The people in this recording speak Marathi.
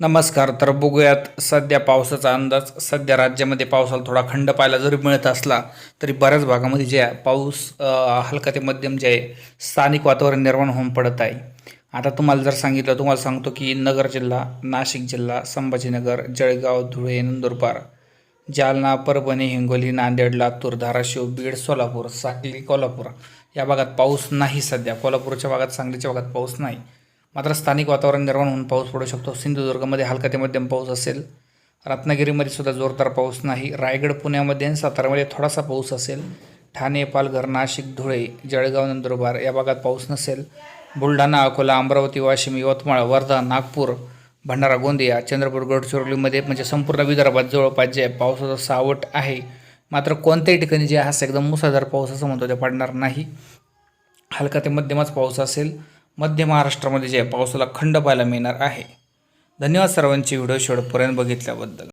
नमस्कार तर बघूयात सध्या पावसाचा अंदाज. सध्या राज्यामध्ये पावसाला थोडा खंड पाहायला जरी मिळत असला तरी बऱ्याच भागामध्ये जे पाऊस हलका ते मध्यम जे आहे स्थानिक वातावरण निर्माण होऊन पडत आहे. आता तुम्हाला जर सांगितलं तुम्हाला सांगतो की नगर जिल्हा नाशिक जिल्हा संभाजीनगर जळगाव धुळे नंदुरबार जालना परभणी हिंगोली नांदेड लातूर धाराशिव बीड सोलापूर सांगली कोल्हापूर या भागात पाऊस नाही सध्या. कोल्हापूरच्या भागात सांगलीच्या भागात पाऊस नाही. मात्र स्थानिक वातावरण निर्माण होऊन पाऊस पडू शकतो. सिंधुदुर्गमध्ये हलका ते मध्यम पाऊस असेल. रत्नागिरीमध्ये सुद्धा जोरदार पाऊस नाही. रायगड पुण्यामध्ये आणि सातारामध्ये थोडासा पाऊस असेल. ठाणे पालघर नाशिक धुळे जळगाव नंदुरबार या भागात पाऊस नसेल. बुलढाणा अकोला अमरावती वाशिम यवतमाळ वर्धा नागपूर भंडारा गोंदिया चंद्रपूर गडचिरोलीमध्ये म्हणजे संपूर्ण विदर्भात जवळपास जे आहे पावसाचा सावट आहे मात्र कोणत्याही ठिकाणी जे आहे एकदम मुसळधार पाऊस असं म्हणतो ते पडणार नाही. हलका ते मध्यमच पाऊस असेल. मध्य महाराष्ट्रामध्ये जे आहे पावसाला खंड पाहायला मिळणार आहे. धन्यवाद सर्वांची व्हिडिओ शेवटपर्यंत बघितल्याबद्दल.